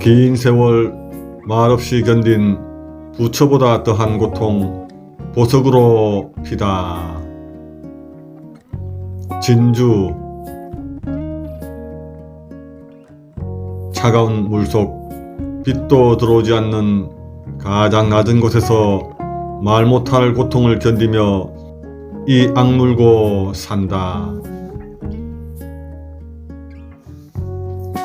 긴 세월 말없이 견딘 부처보다 더한 고통 보석으로 피다. 진주 차가운 물속 빛도 들어오지 않는 가장 낮은 곳에서 말 못할 고통을 견디며 이 악물고 산다.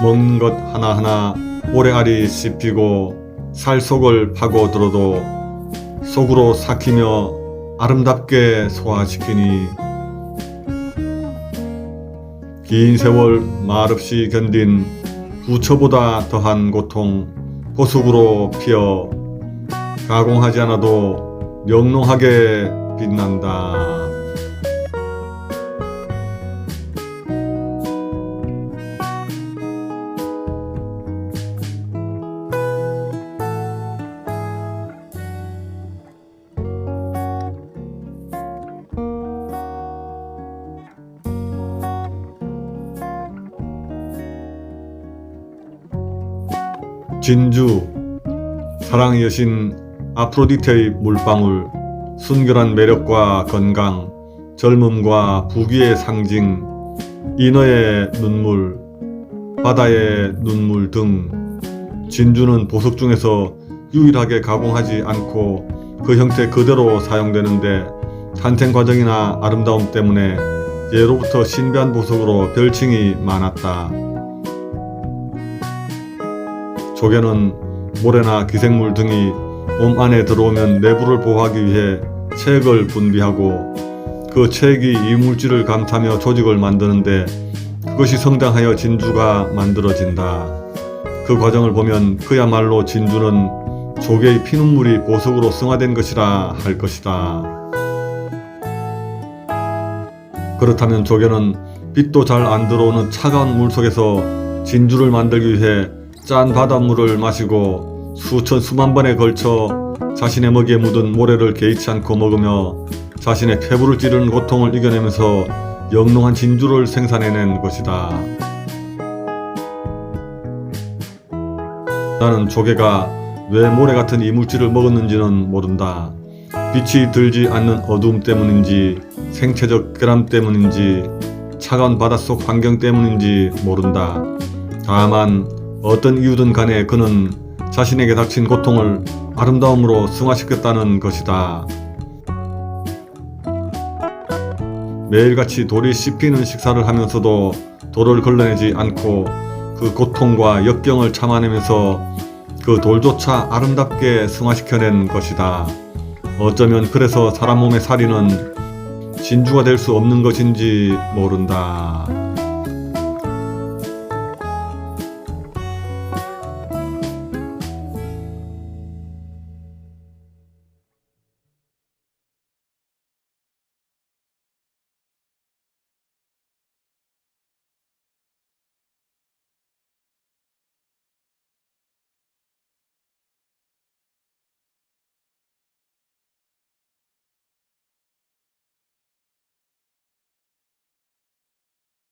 먹는 것 하나하나 모래알이 씹히고 살 속을 파고 들어도 속으로 삭히며 아름답게 소화시키니 긴 세월 말없이 견딘 부처보다 더한 고통 보석으로 피어 가공하지 않아도 명롱하게 빛난다. 진주 사랑의 여신 아프로디테의 물방울 순결한 매력과 건강 젊음과 부귀의 상징 인어의 눈물 바다의 눈물 등 진주는 보석 중에서 유일하게 가공하지 않고 그 형태 그대로 사용되는데 탄생 과정이나 아름다움 때문에 예로부터 신비한 보석으로 별칭이 많았다. 조개는 모래나 기생물 등이 몸 안에 들어오면 내부를 보호하기 위해 체액을 분비하고 그 체액이 이물질을 감타며 조직을 만드는데 그것이 성장하여 진주가 만들어진다. 그 과정을 보면 그야말로 진주는 조개의 피눈물이 보석으로 승화된 것이라 할 것이다. 그렇다면 조개는 빛도 잘 안 들어오는 차가운 물 속에서 진주를 만들기 위해 짠 바닷물을 마시고 수천 수만 번에 걸쳐 자신의 먹이에 묻은 모래를 개의치 않고 먹으며 자신의 폐부를 찌르는 고통을 이겨내면서 영롱한 진주를 생산해낸 것이다. 나는 조개가 왜 모래 같은 이물질을 먹었는지는 모른다. 빛이 들지 않는 어두움 때문인지 생체적 결함 때문인지 차가운 바닷속 환경 때문인지 모른다. 다만 어떤 이유든 간에 그는 자신에게 닥친 고통을 아름다움으로 승화시켰다는 것이다. 매일같이 돌이 씹히는 식사를 하면서도 돌을 걸러내지 않고 그 고통과 역경을 참아내면서 그 돌조차 아름답게 승화시켜낸 것이다. 어쩌면 그래서 사람 몸의 살이는 진주가 될 수 없는 것인지 모른다.